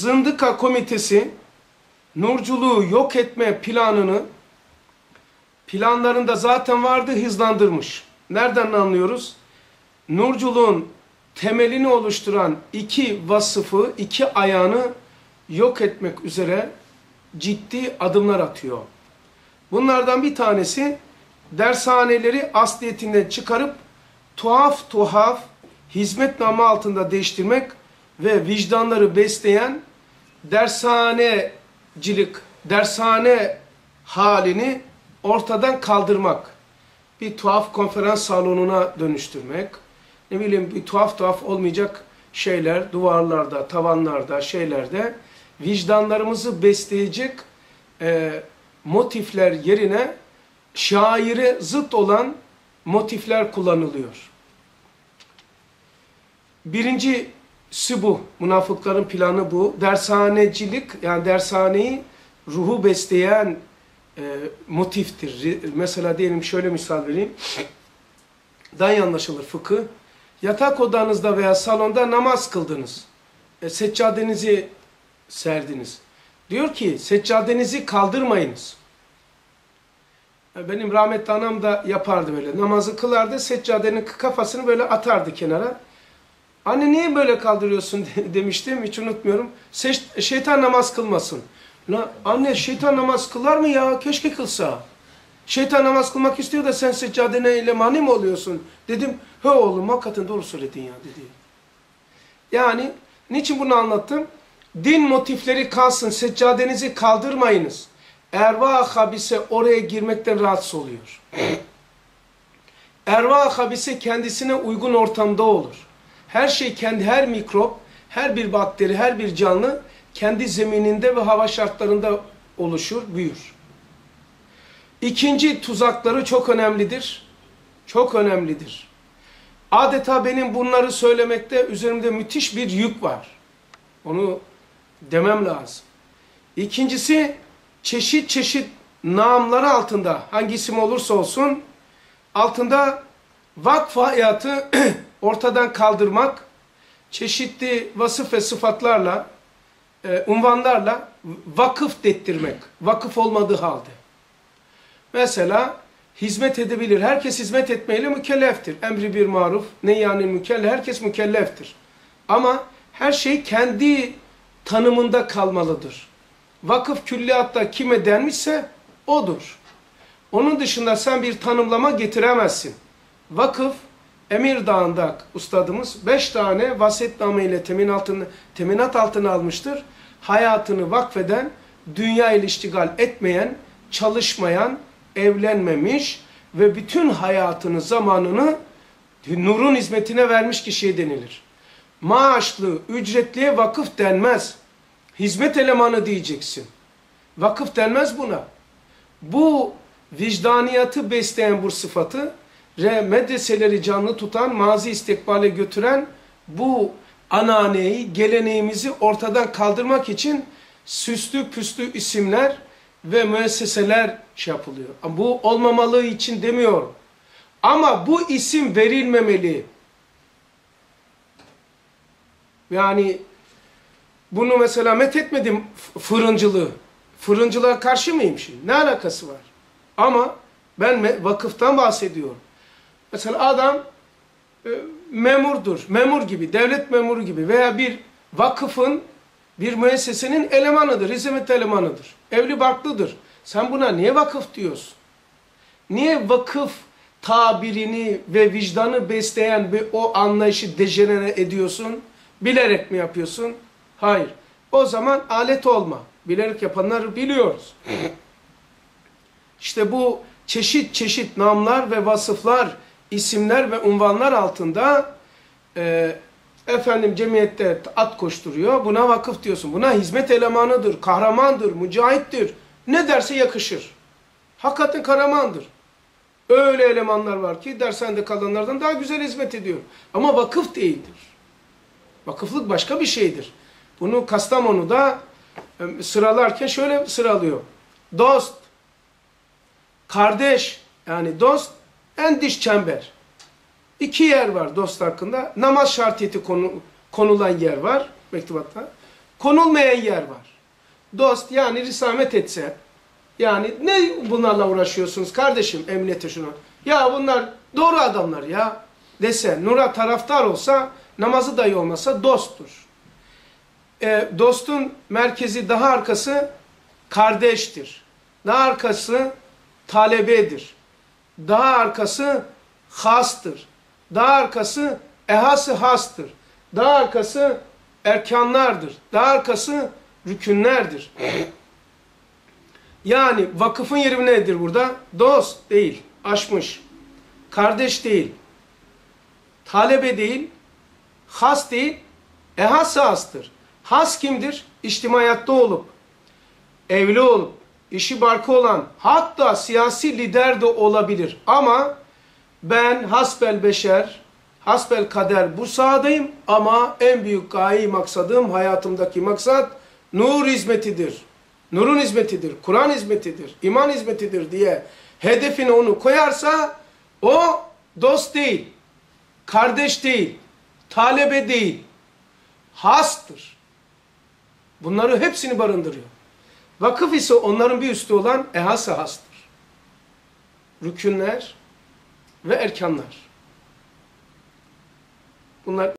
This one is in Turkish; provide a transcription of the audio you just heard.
Zındıka Komitesi nurculuğu yok etme planını planlarında zaten vardı hızlandırmış. Nereden anlıyoruz? Nurculuğun temelini oluşturan iki vasıfı, iki ayağını yok etmek üzere ciddi adımlar atıyor. Bunlardan bir tanesi dershaneleri asliyetinden çıkarıp tuhaf tuhaf hizmet namı altında değiştirmek ve vicdanları besleyen dershanecilik, dershane halini ortadan kaldırmak. Bir tuhaf konferans salonuna dönüştürmek. Ne bileyim bir tuhaf tuhaf olmayacak şeyler duvarlarda, tavanlarda, şeylerde vicdanlarımızı besleyecek e, motifler yerine şaire zıt olan motifler kullanılıyor. Bu. Münafıkların planı bu. Dershanecilik yani dershaneyi ruhu besleyen e, motiftir. Mesela diyelim şöyle misal vereyim. Daha iyi anlaşılır fıkı. Yatak odanızda veya salonda namaz kıldınız. E, seccadenizi serdiniz. Diyor ki seccadenizi kaldırmayınız. E, benim rahmetli anam da yapardı böyle. Namazı kılardı, seccadenin kafasını böyle atardı kenara. Anne niye böyle kaldırıyorsun demiştim, hiç unutmuyorum. şeytan namaz kılmasın. La, anne şeytan namaz kılar mı ya? Keşke kılsa. Şeytan namaz kılmak istiyor da sen seccadene ile mani mi oluyorsun? Dedim, he oğlum hakikaten doğru söyledin ya dedi. Yani niçin bunu anlattım? Din motifleri kalsın, seccadenizi kaldırmayınız. Erva habise oraya girmekten rahatsız oluyor. Erva habise kendisine uygun ortamda olur. Her şey kendi, her mikrop, her bir bakteri, her bir canlı kendi zemininde ve hava şartlarında oluşur, büyür. İkinci tuzakları çok önemlidir. Çok önemlidir. Adeta benim bunları söylemekte üzerimde müthiş bir yük var. Onu demem lazım. İkincisi çeşit çeşit namları altında hangi isim olursa olsun altında vakf hayatı ortadan kaldırmak çeşitli vasıf ve sıfatlarla e, unvanlarla vakıf dettirmek. Vakıf olmadığı halde. Mesela hizmet edebilir. Herkes hizmet etmeyle mükelleftir. Emri bir maruf, ne yani mükellef, herkes mükelleftir. Ama her şey kendi tanımında kalmalıdır. Vakıf külliyatta kime denmişse odur. Onun dışında sen bir tanımlama getiremezsin. Vakıf, Emir Dağı'nda ustadımız beş tane vasiyetname ile temin altını, teminat altına almıştır. Hayatını vakfeden, dünya ile iştigal etmeyen, çalışmayan, evlenmemiş ve bütün hayatını, zamanını nurun hizmetine vermiş kişiye denilir. Maaşlı, ücretliye vakıf denmez. Hizmet elemanı diyeceksin. Vakıf denmez buna. Bu vicdaniyatı besleyen bu sıfatı ve medreseleri canlı tutan, mazi istikbale götüren bu ananeyi, geleneğimizi ortadan kaldırmak için süslü püslü isimler ve müesseseler şey yapılıyor. Bu olmamalığı için demiyorum. Ama bu isim verilmemeli. Yani bunu mesela methetmedim fırıncılığı. Fırıncılığa karşı mıyım şimdi? Ne alakası var? Ama ben vakıftan bahsediyorum. Mesela adam e, memurdur, memur gibi, devlet memuru gibi veya bir vakıfın, bir müessesenin elemanıdır, hizmet elemanıdır. Evli barklıdır. Sen buna niye vakıf diyorsun? Niye vakıf tabirini ve vicdanı besleyen bir o anlayışı dejenere ediyorsun? Bilerek mi yapıyorsun? Hayır. O zaman alet olma. Bilerek yapanları biliyoruz. İşte bu çeşit çeşit namlar ve vasıflar, isimler ve unvanlar altında e, efendim cemiyette at koşturuyor. Buna vakıf diyorsun. Buna hizmet elemanıdır, kahramandır, mücahittir. Ne derse yakışır. Hakikaten kahramandır. Öyle elemanlar var ki dershanede kalanlardan daha güzel hizmet ediyor. Ama vakıf değildir. Vakıflık başka bir şeydir. Bunu Kastamonu'da e, sıralarken şöyle sıralıyor. Dost, kardeş yani dost en diş çember. İki yer var dost hakkında. Namaz şartiyeti konu, konulan yer var mektubatta. konulmayan yer var. Dost yani risamet etse, yani ne bunlarla uğraşıyorsunuz kardeşim emniyete şunu. Ya bunlar doğru adamlar ya dese, nura taraftar olsa, namazı dahi olmasa dosttur. E, dostun merkezi daha arkası kardeştir. Daha arkası talebedir. Daha arkası hastır. Daha arkası ehası hastır. Daha arkası erkanlardır. Daha arkası rükünlerdir. Yani vakıfın yeri nedir burada? Dost değil, aşmış. Kardeş değil, talebe değil, has değil, ehası hastır. Has kimdir? İçtimaiyatta olup, evli olup, işi barkı olan, hatta siyasi lider de olabilir. Ama ben hasbel beşer, hasbel kader bu sahadayım ama en büyük gayi maksadım, hayatımdaki maksat nur hizmetidir. Nurun hizmetidir, Kur'an hizmetidir, iman hizmetidir diye hedefine onu koyarsa o dost değil, kardeş değil, talebe değil, hastır. Bunları hepsini barındırıyor. Vakıf ise onların bir üstü olan ehas-ı hastır. Rükünler ve erkanlar. Bunlar